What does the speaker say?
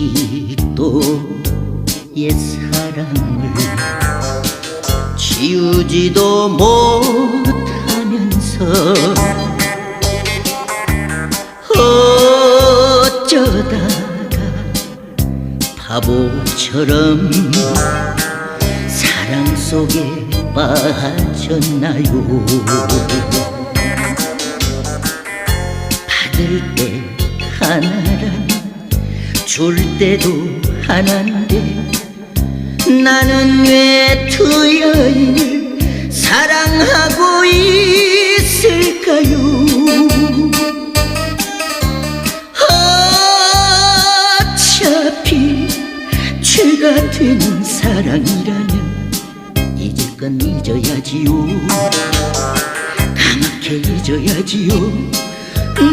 아직도 옛 사랑을 지우지도 못하면서 어쩌다가 바보처럼 사랑 속에 빠졌나요? 받을 때 하나라 줄 때도 하나인데 나는 왜 두 여인을 사랑하고 있을까요? 어차피 죄가 되는 사랑이라면 잊을 건 잊어야지요. 까맣게 잊어야지요